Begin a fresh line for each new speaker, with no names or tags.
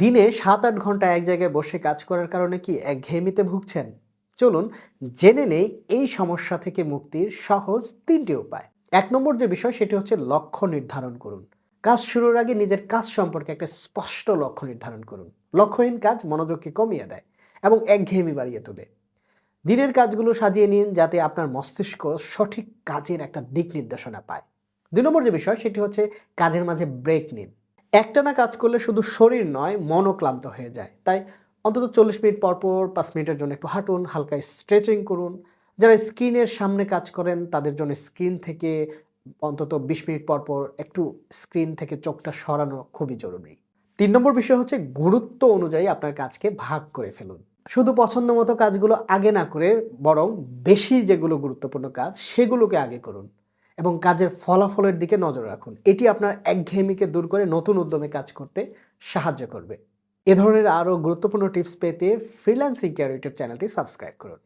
দিনে সাত আট ঘণ্টা এক জায়গায় বসে কাজ করার কারণে কি একঘেয়েমিতে ভুগছেন? চলুন জেনে নেই এই সমস্যা থেকে মুক্তির সহজ তিনটি উপায়। এক নম্বর যে বিষয়, সেটি হচ্ছে লক্ষ্য নির্ধারণ করুন। কাজ শুরুর আগে নিজের কাজ সম্পর্কে একটা স্পষ্ট লক্ষ্য নির্ধারণ করুন। লক্ষ্যহীন কাজ মনোযোগকে কমিয়ে দেয় এবং একঘেয়েমি বাড়িয়ে তোলে। দিনের কাজগুলো সাজিয়ে নিন যাতে আপনার মস্তিষ্ক সঠিক কাজের একটা দিক নির্দেশনা পায়। দুই নম্বর যে বিষয়, সেটি হচ্ছে কাজের মাঝে ব্রেক নিন। একটানা কাজ করলে শুধু শরীর নয়, মনও ক্লান্ত হয়ে যায়। তাই অন্তত চল্লিশ মিনিট পর পর পাঁচ মিনিটের জন্য একটু হাঁটুন, হালকা স্ট্রেচিং করুন। যারা স্ক্রিনের সামনে কাজ করেন, তাদের জন্য স্ক্রিন থেকে অন্তত বিশ মিনিট পর পর একটু স্ক্রিন থেকে চোখটা সরানো খুবই জরুরি। তিন নম্বর বিষয় হচ্ছে গুরুত্ব অনুযায়ী আপনার কাজকে ভাগ করে ফেলুন। শুধু পছন্দ মতো কাজগুলো আগে না করে বরং বেশি যেগুলো গুরুত্বপূর্ণ কাজ, সেগুলোকে আগে করুন। এবং কাজের ফলাফলের দিকে নজর রাখুন। এটি আপনার একঘেয়েমিকে দূর করে নতুন উদ্যমে কাজ করতে সাহায্য করবে। এ ধরনের আরও গুরুত্বপূর্ণ টিপস পেতে ফ্রিল্যান্সিং কেয়ার ইউটিউব চ্যানেলটি সাবস্ক্রাইব করুন।